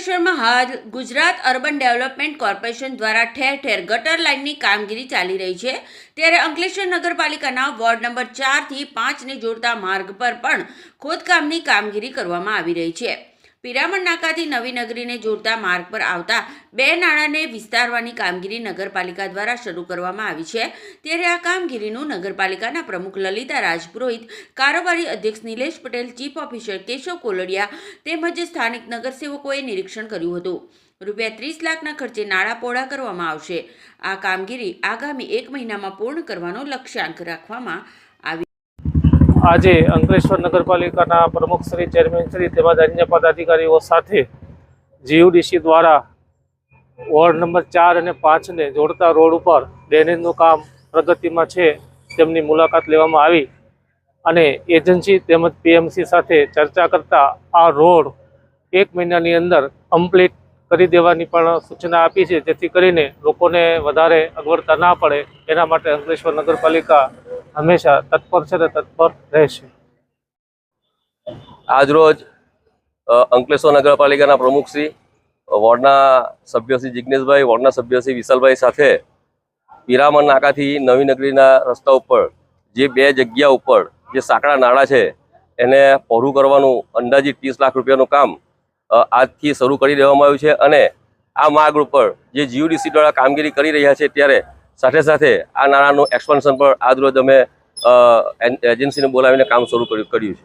અંકલેશ્વરમાં હાલ Gujarat urban development corporation દ્વારા ઠેર ઠેર ગટર લાઇનની કામગીરી ચાલી રહી છે. ત્યારે અંકલેશ્વર નગરપાલિકાના વોર્ડ નંબર ચારથી પાંચને જોડતા માર્ગ પર પણ ખોદકામની કામગીરી કરવામાં આવી રહી છે. પિરામણ નાકાથી નવી નગરીને જોડતા માર્ગ પર આવતા બે નાણાંને વિસ્તારવાની કામગીરી નગરપાલિકા દ્વારા શરૂ કરવામાં આવી છે. ત્યારે આ કામગીરીનું નગરપાલિકાના પ્રમુખ લલિતા રાજપુરોહિત, કારોબારી અધ્યક્ષ નિલેશ પટેલ, ચીફ ઓફિસર કેશવ કોલડિયા તેમજ સ્થાનિક નગરસેવકોએ નિરીક્ષણ કર્યું હતું. રૂપિયા ત્રીસ લાખના ખર્ચે નાણાં કરવામાં આવશે. આ કામગીરી આગામી એક મહિનામાં પૂર્ણ કરવાનો લક્ષ્યાંક રાખવામાં આજે અંકલેશ્વર નગરપાલિકાના પ્રમુખ શ્રી ચેરમેન શ્રી તેમજ અન્ય પદાધિકારીઓ સાથે જીયુડીસી દ્વારા વોર્ડ નંબર ચાર અને પાંચને જોડતા રોડ ઉપર ડ્રેનેજનું કામ પ્રગતિમાં છે તેમની મુલાકાત લેવામાં આવી. અને એજન્સી તેમજ પીએમસી સાથે ચર્ચા કરતા આ રોડ એક મહિનાની અંદર કમ્પ્લીટ કરી દેવાની પણ સૂચના આપી છે, જેથી કરીને લોકોને વધારે અગવડતા ના પડે. એના માટે અંકલેશ્વર નગરપાલિકા હંમેશા તત્પર છે અને તત્પર રહેશે. આજરોજ અંકલેશ્વર નગરપાલિકાના પ્રમુખશ્રી વોર્ડના સભ્ય શ્રી જિજ્ઞેશભાઈ વોર્ડના સભ્ય શ્રી વિશાલભાઈ સાથે પિરામણ નાકાથી નવી નગરીના રસ્તા ઉપર, જે બે જગ્યા ઉપર જે સાંકડા નાળા છે, એને પહોળું કરવાનું અંદાજિત ત્રીસ લાખ રૂપિયાનું કામ આજથી શરૂ કરી દેવામાં આવ્યું છે અને આ માર્ગ ઉપર જે જીયુડીસી દ્વારા કામગીરી કરી રહ્યા છે ત્યારે સાથે સાથે આ નાણાંનું એક્સપાન્શન પર આજરોજ અમે એજન્સીને બોલાવીને કામ શરૂ કર્યું છે.